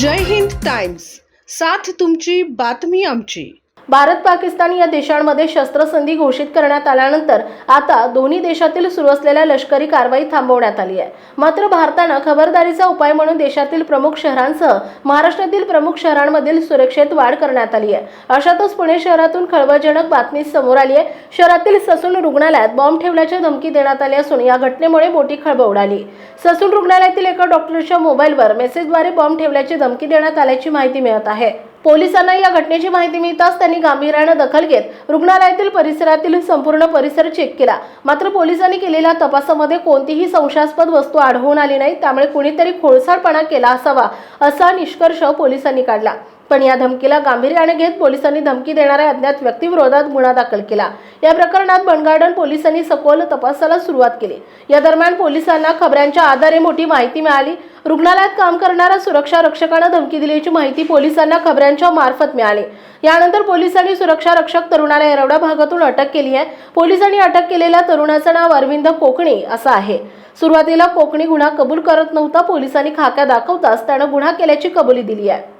जय Hind times. साथ तुमची बातमी आमची. भारत पाकिस्तान या देशांमध्ये शस्त्रसंधी घोषित करण्यात आल्यानंतर आता दोन्ही देशातील सुरू असलेल्या लष्करी कारवाई थांबवण्यात आली आहे. मात्र भारतानं खबरदारीचा उपाय म्हणून देशातील प्रमुख शहरांसह महाराष्ट्रातील प्रमुख शहरांमधील सुरक्षेत वाढ करण्यात आली आहे. अशातच पुणे शहरातून खळबळजनक बातमी समोर आली आहे. शहरातील ससून रुग्णालयात बॉम्ब ठेवल्याची धमकी देण्यात आली असून या घटनेमुळे मोठी खळबळ उडाली. ससून रुग्णालयातील एका डॉक्टरच्या मोबाईलवर मेसेजद्वारे बॉम्ब ठेवल्याची धमकी देण्यात आल्याची माहिती मिळत आहे. पोलिसांना या घटनेची माहिती मिळताच त्यांनी गांभीर्यानं दखल घेत रुग्णालयातील परिसरातील संपूर्ण परिसर चेक केला. मात्र पोलिसांनी केलेल्या तपासामध्ये कोणतीही संशयास्पद वस्तू आढळून आली नाही त्यामुळे कुणीतरी खोडसाळपणा केला असावा असा निष्कर्ष पोलिसांनी काढला. पण या धमकीला गांभीर्याने घेत पोलिसांनी धमकी देणाऱ्या अज्ञात व्यक्तीविरोधात गुन्हा दाखल केला. या प्रकरणात बनगार्डन पोलिसांनी सखोल तपासाला सुरुवात केली. या दरम्यान पोलिसांना खबऱ्यांच्या आधारे मोठी माहिती मिळाली. रुग्णालयात काम करणाऱ्या सुरक्षा रक्षकानं धमकी दिल्याची माहिती पोलिसांना खबऱ्यांच्या मार्फत मिळाली. यानंतर पोलिसांनी सुरक्षा रक्षक तरुणाला येरवडा भागातून अटक केली आहे. पोलिसांनी अटक केलेल्या तरुणाचं नाव अरविंद कोकणी असं आहे. सुरुवातीला कोकणी गुन्हा कबूल करत नव्हता. पोलिसांनी खाक्या दाखवताच त्यानं गुन्हा केल्याची कबुली दिली आहे.